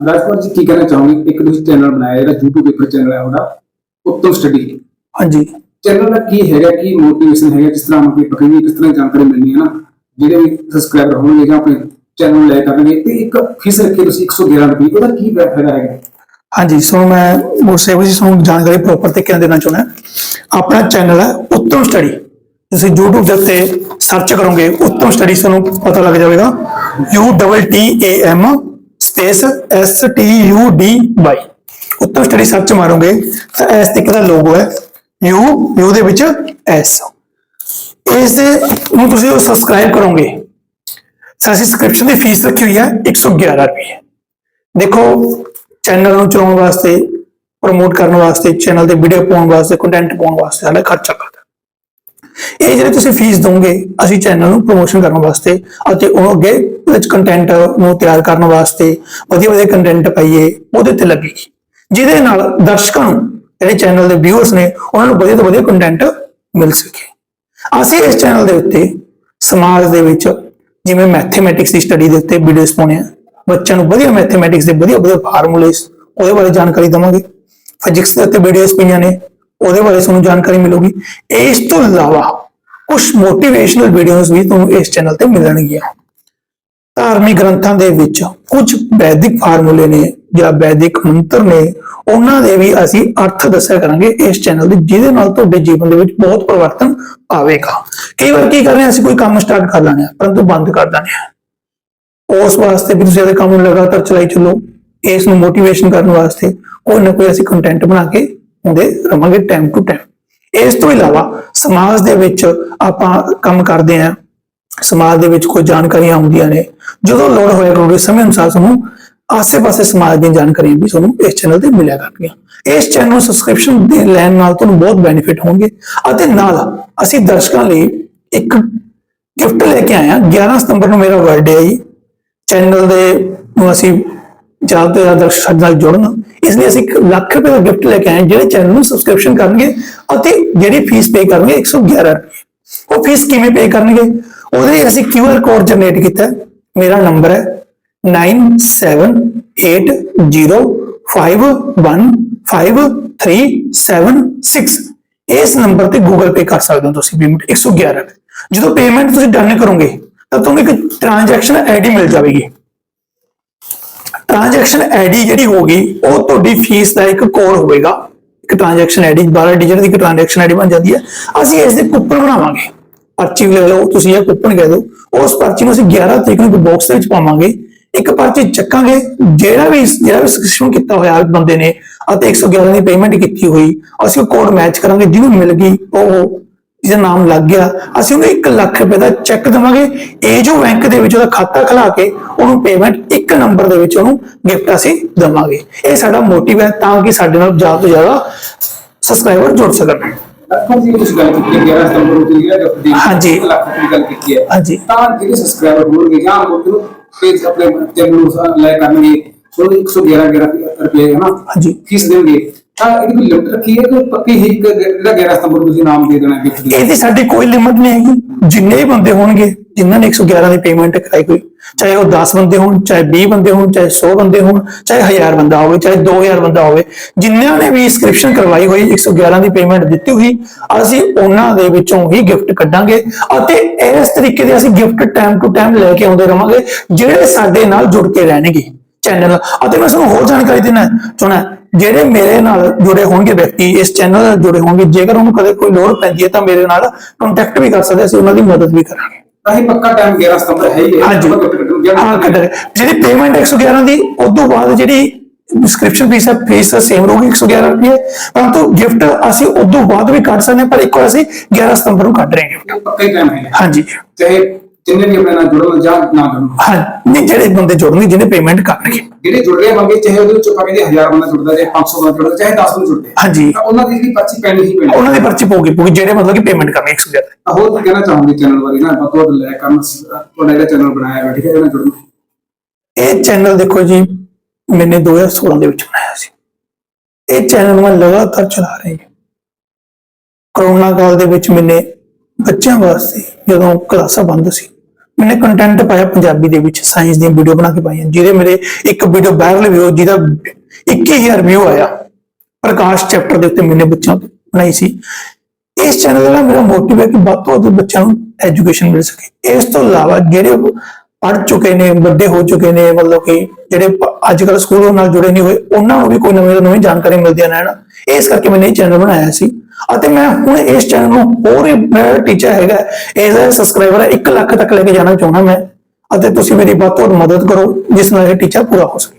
ਰਾਜਪਾਲ ਜੀ ਕੀ ਕਹਿਣਾ ਚਾਹੋਗੇ? ਇੱਕ ਤੁਸੀਂ ਚੈਨਲ ਬਣਾਇਆ ਜਿਹੜਾ YouTube ਪੇਪਰ ਚੈਨਲ ਹੈ ਉਹਦਾ ਉੱਤਮ ਸਟੱਡੀ ਹਾਂਜੀ। ਚੈਨਲ ਦਾ ਕੀ ਹੈਗਾ ਕੀ ਮੋਟੀਵੇਸ਼ਨ ਹੈਗਾ ਕਿਸ ਤਰ੍ਹਾਂ ਆਪਣੀ ਪਕੜੀ ਕਿਸ ਤਰ੍ਹਾਂ ਜਾਣਕਾਰੀ ਮਿਲਣੀ ਹੈ ਨਾ ਜਿਹੜੇ ਵੀ ਸਬਸਕ੍ਰਾਈਬਰ ਹੋਣਗੇ ਜਾਂ ਆਪਣੇ ਚੈਨਲ ਲੈ ਕਰਨਗੇ ਤੇ ਇੱਕ ਫੀਸ ਰੱਖੀ ਤੁਸੀਂ 111 ਰੁਪਏ ਉਹਦਾ ਕੀ ਫਾਇਦਾ ਹੈਗਾ? ਹਾਂਜੀ ਸੋ ਮੈਂ ਉਸੇ ਵਿੱਚ ਤੁਹਾਨੂੰ ਜਾਣਕਾਰੀ ਪ੍ਰੋਪਰ ਤੇ ਕਿਹਨਾਂ ਦੇਣਾ ਚਾਹੁੰਦਾ। ਆਪਣਾ ਚੈਨਲ ਹੈ ਉੱਤਮ ਸਟੱਡੀ ਤੁਸੀਂ YouTube ਦੇ ਉੱਤੇ ਸਰਚ ਕਰੋਗੇ ਉੱਤਮ ਸਟੱਡੀ ਤੁਹਾਨੂੰ ਪਤਾ ਲੱਗ ਜਾਵੇਗਾ। U T A M space S, T, U, D, Y ਉੱਤਮ ਸਟੱਡੀ ਸਰਚ ਮਾਰੋਗੇ ਤਾਂ ਇਸ ਤਰੀਕੇ ਦਾ ਲੋਗੋ ਹੈ U U ਦੇ ਵਿੱਚ S ਇਸ ਦੇ ਨੂੰ ਤੁਸੀਂ ਉਹ ਸਬਸਕ੍ਰਾਈਬ ਕਰੋਗੇ ਤਾਂ ਅਸੀਂ ਸਬਸਕ੍ਰਿਪਸ਼ਨ ਦੀ ਫੀਸ ਰੱਖੀ ਹੋਈ ਹੈ 111 ਰੁਪਏ ਦੇਖੋ ਚੈਨਲ ਨੂੰ ਚਲਾਉਣ ਵਾਸਤੇ ਪ੍ਰਮੋਟ ਕਰਨ ਵਾਸਤੇ ਚੈਨਲ ਤੇ ਵੀਡੀਓ ਪਾਉਣ ਵਾਸਤੇ ਕੰਟੈਂਟ ਪਾਉਣ ਵਾਸਤੇ ਸਾਡਾ ਖਰਚਾ ਕਰਦਾ ਇਹ ਜਿਹੜੇ ਤੁਸੀਂ ਫੀਸ ਦੋਗੇ, ਅਸੀਂ ਚੈਨਲ ਨੂੰ ਪ੍ਰੋਮੋਸ਼ਨ ਕਰਨ ਵਾਸਤੇ ਅਤੇ ਉਹ ਅੱਗੇ ਵਿੱਚ ਕੰਟੈਂਟ ਨੂੰ ਤਿਆਰ ਕਰਨ ਵਾਸਤੇ ਵਧੀਆ ਵਧੀਆ ਕੰਟੈਂਟ ਪਾਈਏ, ਉਹਦੇ ਤੇ ਲੱਗੇਗੀ। ਜਿਹਦੇ ਨਾਲ ਦਰਸ਼ਕਾਂ ਨੂੰ, ਜਿਹੜੇ ਚੈਨਲ ਦੇ ਵਿਊਅਰਸ ਨੇ, ਉਹਨਾਂ ਨੂੰ ਵਧੀਆ ਤੋਂ ਵਧੀਆ ਕੰਟੈਂਟ ਮਿਲ ਸਕੇ। ਅਸੀਂ ਇਸ ਚੈਨਲ ਦੇ ਉੱਤੇ ਸਮਾਜ ਦੇ ਵਿੱਚ ਜਿਵੇਂ ਮੈਥਮੈਟਿਕਸ ਦੀ ਸਟੱਡੀ ਦੇ ਉੱਤੇ ਵੀਡੀਓਜ਼ ਪਾਉਣੇ ਆ, ਬੱਚਿਆਂ ਨੂੰ ਵਧੀਆ ਮੈਥਮੈਟਿਕਸ ਦੇ ਵਧੀਆ ਵਧੀਆ ਫਾਰਮੂਲੇਸ ਉਹਦੇ ਬਾਰੇ ਜਾਣਕਾਰੀ ਦਵਾਂਗੇ। ਫਿਜ਼ਿਕਸ ਦੇ ਉੱਤੇ ਵੀਡੀਓਜ਼ ਪਈਆਂ ਨੇ, ਉਹਦੇ ਬਾਰੇ ਤੁਹਾਨੂੰ ਜਾਣਕਾਰੀ ਮਿਲੂਗੀ। ਇਸ ਤੋਂ ਇਲਾਵਾ ਕੁਝ ਮੋਟੀਵੇਸ਼ਨਲ ਵੀਡੀਓਜ਼ ਵੀ ਤੁਹਾਨੂੰ ਇਸ ਚੈਨਲ ਤੇ ਮਿਲਣਗੀਆਂ। ਧਾਰਮਿਕ ਗ੍ਰੰਥਾਂ ਦੇ ਵਿੱਚ ਕੁਝ ਵੈਦਿਕ ਫਾਰਮੂਲੇ ਨੇ ਜਾਂ ਵੈਦਿਕ ਮੰਤਰ ਨੇ, ਉਹਨਾਂ ਦੇ ਵੀ ਅਸੀਂ ਅਰਥ ਦੱਸਿਆ ਕਰਾਂਗੇ ਇਸ ਚੈਨਲ ਦੇ ਜਿਹਦੇ ਨਾਲ ਤੁਹਾਡੇ ਜੀਵਨ ਦੇ ਵਿੱਚ ਬਹੁਤ ਪਰਿਵਰਤਨ ਆਵੇਗਾ। ਕਈ ਵਾਰ ਕੀ ਕਰ ਰਹੇ ਅਸੀਂ ਕੋਈ ਕੰਮ ਸਟਾਰਟ ਕਰ ਲੈਂਦੇ ਹਾਂ, ਪਰੰਤੂ ਬੰਦ ਕਰ ਦਿੰਦੇ ਹਾਂ। ਉਸ ਵਾਸਤੇ ਵੀ ਤੁਸੀਂ ਇਹਦੇ ਕੰਮ ਨੂੰ ਲਗਾਤਾਰ ਚਲਾਈ ਚੱਲੋ, ਇਸ ਨੂੰ ਮੋਟੀਵੇਸ਼ਨ ਕਰਨ ਵਾਸਤੇ ਕੋਈ ਨਾ ਕੋਈ ਅਸੀਂ ਕੰਟੈਂਟ ਬਣਾ ਕੇ ਹੁੰਦੇ ਰਵਾਂਗੇ ਟਾਈਮ ਟੂ ਟਾਈਮ ਇਸ ਤੋਂ ਇਲਾਵਾ ਸਮਾਜ ਦੇ ਵਿੱਚ ਆਪਾਂ ਕੰਮ ਕਰਦੇ ਹਾਂ, ਸਮਾਜ ਦੇ ਵਿੱਚ ਕੋਈ ਜਾਣਕਾਰੀਆਂ ਆਉਂਦੀਆਂ ਨੇ, ਜਦੋਂ ਲੋੜ ਹੋਇਆ ਕਰੋਗੇ ਸਮੇਂ ਅਨੁਸਾਰ ਤੁਹਾਨੂੰ ਆਸੇ-ਪਾਸੇ ਸਮਾਜ ਦੀਆਂ ਜਾਣਕਾਰੀਆਂ ਵੀ ਤੁਹਾਨੂੰ ਇਸ ਚੈਨਲ ਤੇ ਮਿਲਿਆ ਕਰਨਗੀਆਂ। ਇਸ ਚੈਨਲ ਨੂੰ ਸਬਸਕ੍ਰਿਪਸ਼ਨ ਦੇ ਲੈਣ ਨਾਲ ਤੁਹਾਨੂੰ ਬਹੁਤ ਬੈਨੀਫਿਟ ਹੋਣਗੇ ਅਤੇ ਨਾਲ ਅਸੀਂ ਦਰਸ਼ਕਾਂ ਲਈ ਇੱਕ ਗਿਫਟ ਲੈ ਕੇ ਆਏ ਹਾਂ। 11 ਸਤੰਬਰ ਨੂੰ ਮੇਰਾ ਬਰਥਡੇ ਹੈ ਜੀ। ਚੈਨਲ ਦੇ ਨੂੰ ਅਸੀਂ ਜ਼ਿਆਦਾ ਤੋਂ ਜ਼ਿਆਦਾ ਦਰਸ਼ਕ ਸਾਡੇ ਨਾਲ ਜੁੜਨ। ਇਸ ਲਈ ਅਸੀਂ 1 ਲੱਖ ਰੁਪਏ ਦਾ ਗਿਫਟ ਲੈ ਕੇ ਆਏ ਜਿਹੜੇ ਚੈਨਲ ਨੂੰ ਸਬਸਕ੍ਰਿਪਸ਼ਨ ਕਰਨਗੇ ਅਤੇ ਜਿਹੜੀ ਫੀਸ ਪੇ ਕਰਨਗੇ 111 ਰੁਪਏ। ਉਹ ਫੀਸ ਕਿਵੇਂ ਪੇ ਕਰਨਗੇ? ਉਹਦੇ ਲਈ ਅਸੀਂ QR ਕੋਡ ਜਨਰੇਟ ਕੀਤਾ ਮੇਰਾ ਨੰਬਰ ਹੈ 9780515376 ਇਸ ਨੰਬਰ ਤੇ Google Pay ਕਰ ਸਕਦੇ ਹੋ ਤੁਸੀਂ ਪੇਮੈਂਟ 111 ਰੁਪਏ। ਜਦੋਂ ਪੇਮੈਂਟ ਤੁਸੀਂ ਡਨ ਕਰੋਗੇ, ਤਾਂ ਤੁਹਾਨੂੰ ਇੱਕ ਟ੍ਰਾਂਜੈਕਸ਼ਨ ਆਈਡੀ ਮਿਲ ਜਾਵੇਗੀ। ਟ੍ਰਾਂਜੈਕਸ਼ਨ ਆਈਡੀ ਜਿਹੜੀ ਹੋਗੀ ਉਹ ਤੁਹਾਡੀ ਫੀਸ ਦਾ ਇੱਕ ਕੋਡ ਹੋਵੇਗਾ। ਇੱਕ ਟ੍ਰਾਂਜੈਕਸ਼ਨ ਆਈਡੀ 12 ਡਿਜਿਟ ਦੀ ਇੱਕ ਟ੍ਰਾਂਜੈਕਸ਼ਨ ਆਈਡੀ ਬਣ ਜਾਂਦੀ ਹੈ। ਅਸੀਂ ਇਸ ਦੇ ਕੂਪਨ ਬਣਾਵਾਂਗੇ। ਪਰਚੀ ਲੈ ਲਓ, ਤੁਸੀਂ ਇਹ ਕੂਪਨ ਕਹਿ ਦਿਓ। ਉਸ ਪਰਚੀ ਨੂੰ ਅਸੀਂ 11 ਤਰੀਕ ਨੂੰ ਇੱਕ ਬਾਕਸ ਦੇ ਵਿੱਚ ਪਾਵਾਂਗੇ। ਇੱਕ ਪਰਚੀ ਚੱਕਾਂਗੇ, ਜਿਹੜਾ ਵੀ ਜਿਹੜਾ ਵੀ ਸਬਸਕ੍ਰਿਪਸ਼ਨ ਕੀਤਾ ਹੋਇਆ ਬੰਦੇ ਨੇ, ਅਤੇ 111 ਦੀ ਪੇਮੈਂਟ ਕੀਤੀ ਹੋਈ, ਅਸੀਂ ਉਹ ਕੋਡ ਮੈਚ ਕਰਾਂਗੇ, ਜਿਹਨੂੰ ਮਿਲ ਗਈ, ਉਹ ਜਿਹਦਾ ਨਾਮ ਲੱਗ ਗਿਆ ਅਸੀਂ ਉਹਨੂੰ 1 ਲੱਖ ਰੁਪਏ ਦਾ ਚੈੱਕ ਦੇਵਾਂਗੇ ਇਹ ਜੋ ਬੈਂਕ ਦੇ ਵਿੱਚ ਉਹਦਾ ਖਾਤਾ ਖੁਲਾ ਕੇ ਉਹਨੂੰ ਪੇਮੈਂਟ ਇੱਕ ਨੰਬਰ ਦੇ ਵਿੱਚ ਉਹਨੂੰ ਗਿਫਟ ਅਸੀਂ ਦੇਵਾਂਗੇ ਇਹ ਸਾਡਾ ਮੋਟਿਵ ਹੈ ਤਾਂ ਕਿ ਸਾਡੇ ਨਾਲ ਜ਼ਿਆਦਾ ਤੋਂ ਜ਼ਿਆਦਾ ਸਬਸਕ੍ਰਾਈਬਰ ਜੁੜ ਸਕਣ ਰਾਜਪਾਲ ਜੀ ਤੁਸੀਂ ਗੱਲ ਕੀਤੀ ਹੈ 11 ਸਤੰਬਰ ਨੂੰ ਤੁਸੀਂ ਜਿਹੜਾ ਗਿਫਟ ਦੀ ਹਾਂਜੀ। ਹਾਂਜੀ। ਤਾਂ ਜਿਹੜੇ ਸਬਸਕ੍ਰਾਈਬਰ ਹੋਣਗੇ ਜਾਂ ਉਹ ਪੇਜ ਆਪਣੇ ਚੈਨਲ ਨੂੰ ਲੈ ਕਰਨਗੇ ਉਹ 111 ਰੁਪਏ ਹੈ ਨਾ ਹਾਂਜੀ। ਫੀਸ ਦੇਣਗੇ ਤਾਂ ਇਹਦੀ ਕੋਈ ਲਿਮਟ ਰੱਖੀ ਹੈ ਕਿ ਪੱਕੀ ਹੀ ਜਿਹੜਾ 11 ਸਤੰਬਰ ਨੂੰ ਤੁਸੀਂ ਨਾਮ ਦੇ ਦੇਣਾ ਗਿਫਟ ਦੀ ਇਹਦੀ ਸਾਡੀ ਕੋਈ ਲਿਮਟ ਨਹੀਂ ਹੈਗੀ। ਜਿੰਨੇ ਵੀ ਬੰਦੇ ਹੋਣਗੇ ਜਿਨ੍ਹਾਂ ਨੇ 111 ਦੀ ਪੇਮੈਂਟ ਕਰਾਈ ਹੋਈ ਚਾਹੇ ਉਹ 10 ਬੰਦੇ ਹੋਣ ਚਾਹੇ 20 ਬੰਦੇ ਹੋਣ ਚਾਹੇ 100 ਬੰਦੇ ਹੋਣ ਚਾਹੇ 1000 ਬੰਦਾ ਹੋਵੇ ਚਾਹੇ 2000 ਬੰਦਾ ਹੋਵੇ ਜਿਨ੍ਹਾਂ ਨੇ ਵੀ ਸਬਸਕ੍ਰਿਪਸ਼ਨ ਕਰਵਾਈ ਹੋਈ 111 ਦੀ ਪੇਮੈਂਟ ਦਿੱਤੀ ਹੋਈ ਅਸੀਂ ਉਹਨਾਂ ਦੇ ਵਿੱਚੋਂ ਹੀ ਗਿਫਟ ਕੱਢਾਂਗੇ ਅਤੇ ਇਸ ਤਰੀਕੇ ਦੇ ਅਸੀਂ ਗਿਫਟ ਟਾਈਮ ਟੂ ਟਾਈਮ ਲੈ ਕੇ ਆਉਂਦੇ ਰਵਾਂਗੇ ਜਿਹੜੇ ਸਾਡੇ ਨਾਲ ਜੁੜ ਕੇ ਰਹਿਣਗੇ। ਚੈਨਲ ਅਤੇ ਮੈਂ ਤੁਹਾਨੂੰ ਹੋਰ ਜਾਣਕਾਰੀ ਦੇਣਾ ਚਾਹੁੰਦਾ ਜਿਹੜੇ ਮੇਰੇ ਨਾਲ ਜੁੜੇ ਹੋਣਗੇ ਵਿਅਕਤੀ ਇਸ ਚੈਨਲ ਨਾਲ ਜੁੜੇ ਹੋਣਗੇ ਜੇਕਰ ਉਹਨੂੰ ਕਦੇ ਕੋਈ ਲੋੜ ਪੈਂਦੀ ਹੈ ਤਾਂ ਮੇਰੇ ਨਾਲ ਕੰਟੈਕਟ ਵੀ ਕਰ ਸਕਦੇ ਅਸੀਂ ਉਹਨਾਂ ਦੀ ਮਦਦ ਵੀ ਕਰਾਂਗੇ। ਤਾਂ ਪੱਕਾ ਟਾਈਮ 11 ਸਤੰਬਰ ਹੈ ਹੀ ਹਾਂਜੀ। ਜਿਹੜੀ ਪੇਮੈਂਟ 111 ਦੀ ਉਸ ਤੋਂ ਬਾਅਦ ਜਿਹੜੀ ਡਿਸਕ੍ਰਿਪਸ਼ਨ ਫੀਸ ਹੈ ਫੀਸ ਤਾਂ ਸੇਮ ਰਹੂਗੀ 111 ਰੁਪਏ। ਪਰੰਤੂ ਗਿਫਟ ਅਸੀਂ ਉਸ ਤੋਂ ਬਾਅਦ ਵੀ ਕੱਢ ਸਕਦੇ ਹਾਂ ਪਰ ਇੱਕ ਵਾਰ ਅਸੀਂ 11 ਸਤੰਬਰ ਨੂੰ ਕੱਢ ਰਹੇ ਹਾਂ ਗਿਫਟ ਪੱਕਾ ਹੀ ਟਾਈਮ ਹੈ। ਹਾਂਜੀ। ਚਾਹੇ ਜਿੰਨੇ ਵੀ ਆਪਣੇ ਨਾਲ ਜੁੜਨ ਜਾਂ ਨਾ ਜੁੜਨ ਹਾਂ ਨਹੀਂ ਜਿਹੜੇ ਬੰਦੇ ਜੁੜਨਗੇ ਜਿਹਨੇ ਪੇਮੈਂਟ ਕਰਨਗੇ। ਜਿਹੜੇ ਜੁੜ ਰਹੇ ਹੋਣਗੇ ਚਾਹੇ ਉਹਦੇ ਵਿੱਚੋਂ ਭਾਵੇਂ 1000 ਬੰਦਾ ਜੁੜਦਾ ਚਾਹੇ 500 ਬੰਦਾ ਜੁੜਦਾ ਚਾਹੇ 10 ਬੰਦੇ ਜੁੜਦੇ ਹਾਂਜੀ। ਤਾਂ ਉਹਨਾਂ ਦੀ ਜਿਹੜੀ ਪਰਚੀ ਪੈਣੀ ਹੀ ਪੈਣੀ ਉਹਨਾਂ ਦੀ ਪਰਚੀ ਪਊਗੀ ਪਊਗੀ ਜਿਹੜੇ ਮਤਲਬ ਕਿ ਪੇਮੈਂਟ ਕਰਨਗੇ 111 ਤਾਂ ਹੋਰ ਕੀ ਕਹਿਣਾ ਚਾਹੋਗੇ ਚੈਨਲ ਬਾਰੇ? ਨਾ ਆਪਾਂ ਤੋਂ ਲੈ ਕਰਨ ਤੁਹਾਡਾ ਜਿਹੜਾ ਚੈਨਲ ਬਣਾਇਆ ਹੈ ਠੀਕ ਹੈ ਇਹਨਾਂ ਜੁੜਨ ਇਹ ਚੈਨਲ ਦੇਖੋ ਜੀ ਮੈਨੇ 2016 ਦੇ ਵਿੱਚ ਬਣਾਇਆ ਸੀ। ਇਹ ਚੈਨਲ ਮੈਂ ਲਗਾਤਾਰ ਚਲਾ ਰਹੀ ਹਾਂ ਕਰੋਨਾ ਕਾਲ ਦੇ ਵਿੱਚ ਮੈਨੇ ਬੱਚਿਆਂ ਵਾਸਤੇ ਜਦੋਂ ਕਲਾਸਾਂ ਬੰਦ ਸੀ ਮੈਨੇ ਕੰਟੈਂਟ ਪਾਇਆ ਪੰਜਾਬੀ ਦੇ ਵਿੱਚ ਸਾਇੰਸ ਦੀਆਂ ਵੀਡੀਓ ਬਣਾ ਕੇ ਪਾਈਆਂ, ਜਿਹਦੇ ਮੇਰੇ ਇੱਕ ਵੀਡੀਓ ਵਾਇਰਲ ਵੀ ਹੋ ਜਿਹਦਾ 21000 ਵਿਊ ਆਇਆ, ਪ੍ਰਕਾਸ਼ ਚੈਪਟਰ ਦੇ ਉੱਤੇ ਮੈਨੇ ਬੱਚਿਆਂ ਬਣਾਈ ਸੀ। ਇਸ ਚੈਨਲ ਦਾ ਮੇਰਾ ਮੋਟਿਵ ਹੈ ਕਿ ਵੱਧ ਤੋਂ ਵੱਧ ਬੱਚਿਆਂ ਨੂੰ ਐਜੂਕੇਸ਼ਨ ਮਿਲ ਸਕੇ। ਇਸ ਤੋਂ ਇਲਾਵਾ ਜਿਹੜੇ ਪੜ ਚੁੱਕੇ ਨੇ, ਵੱਡੇ ਹੋ ਚੁੱਕੇ ਨੇ, ਮਤਲਬ ਕਿ ਜਿਹੜੇ ਅੱਜ ਕੱਲ ਸਕੂਲਾਂ ਨਾਲ ਜੁੜੇ ਨਹੀਂ ਹੋਏ, ਉਹਨਾਂ ਨੂੰ ਵੀ ਕੋਈ ਨਵੀਂ ਤੋਂ ਨਵੀਂ ਜਾਣਕਾਰੀ ਮਿਲਦੀ ਹੈ ਨਾ ਇਸ ਕਰਕੇ ਮੈਨੇ ਇਹ ਚੈਨਲ ਬਣਾਇਆ ਸੀ। ਅਤੇ ਮੈਂ ਹੁਣ ਇਸ ਚੈਨਲ ਨੂੰ ਹੋਰ ਮੇਰਾ ਟੀਚਰ ਹੈਗਾ, ਇਸ ਸਬਸਕ੍ਰਾਈਬਰ 1 ਲੱਖ ਤੱਕ ਲੈ ਕੇ ਜਾਣਾ ਚਾਹੁੰਦਾ ਮੈਂ। ਅਤੇ ਤੁਸੀਂ ਮੇਰੀ ਵੱਧ ਤੋਂ ਮਦਦ ਕਰੋ, ਜਿਸ ਨਾਲ ਇਹ ਟੀਚਰ ਪੂਰਾ ਹੋ ਸਕੇ।